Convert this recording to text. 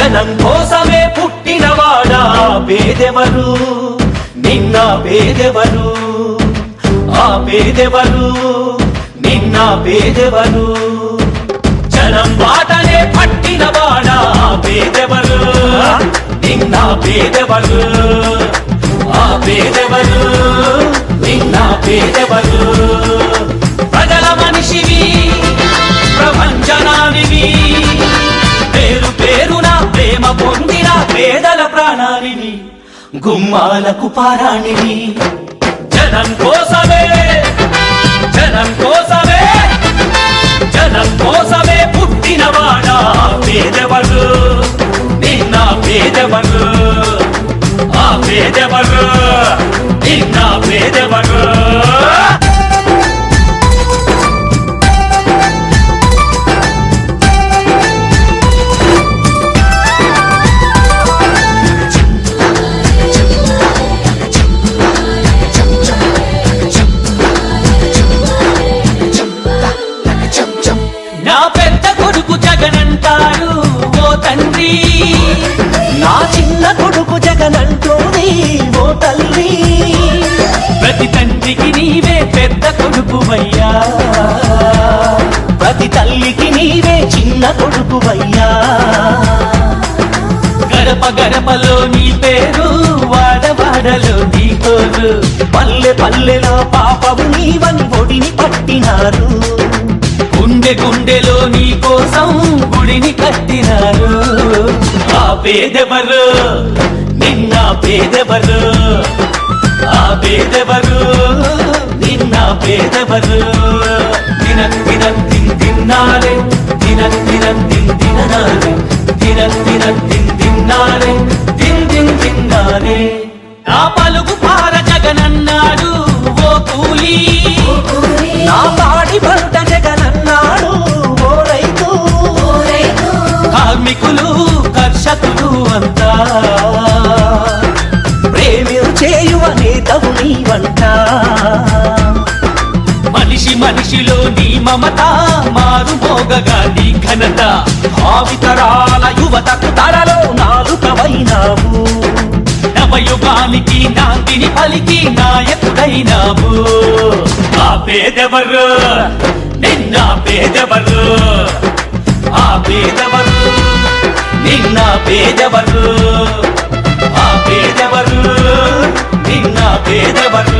జనం కోసమే పుట్టినవాడా పేదెవరు? నిన్న పేదెవరు? ఆ పేదెవరు? నిన్న పేదెవరు? జనం బాటనే పట్టినవాడా పేదెవరు? నిన్న పేదెవరు? ఆ పేదెవరు? నిన్న పేదెవరు? పొందిన పేదల ప్రాణానివి గుమ్మాలకు పారాణివి జనం కోసమే జనం కోసమే జనం కోసమే పుట్టినవాడా పేదవరు నిన్న పేదవరు ఆ పేదవరు నిన్న పేదవరు తండ్రి. నా చిన్న కొడుకు జగనంటోని ఓ తల్లి. ప్రతి తండ్రికి నీవే పెద్ద కొడుకువయ్యా. ప్రతి తల్లికి నీవే చిన్న కొడుకువయ్యా. గడప గడపలో నీ పేరు వాడవాడలో నీ కోరు పల్లె పల్లెలో పాపము నీవని కట్టినారు ఆ పేదెవరు నిన్న పేదెవరు. ఆ పేదెవరు నిన్న పేదెవరు. దినం దినం తిన్ తిన్నారే. దినం దినం తిన్ దిననారే దినం దినం తిన్ తిన్నారే. తిన్ తిన్ తిన్నారే. కర్షకులు అంతా. ప్రేమించేయువ నేతవు నీవంట మనిషి మనిషిలో నీ మమత మారు మోగగా నీ ఘనత. భావితరాల యువతకు తరలో నాలుకవైనావు నవయుగానికి నాందిని పలికి నాయకుడైనావు. ఆ పేదెవరు? నిన్న పేదెవరు? ఆ పేదెవరు? నిన్న పేదవరు ఆ పేదవరు నిన్న పేదవరు.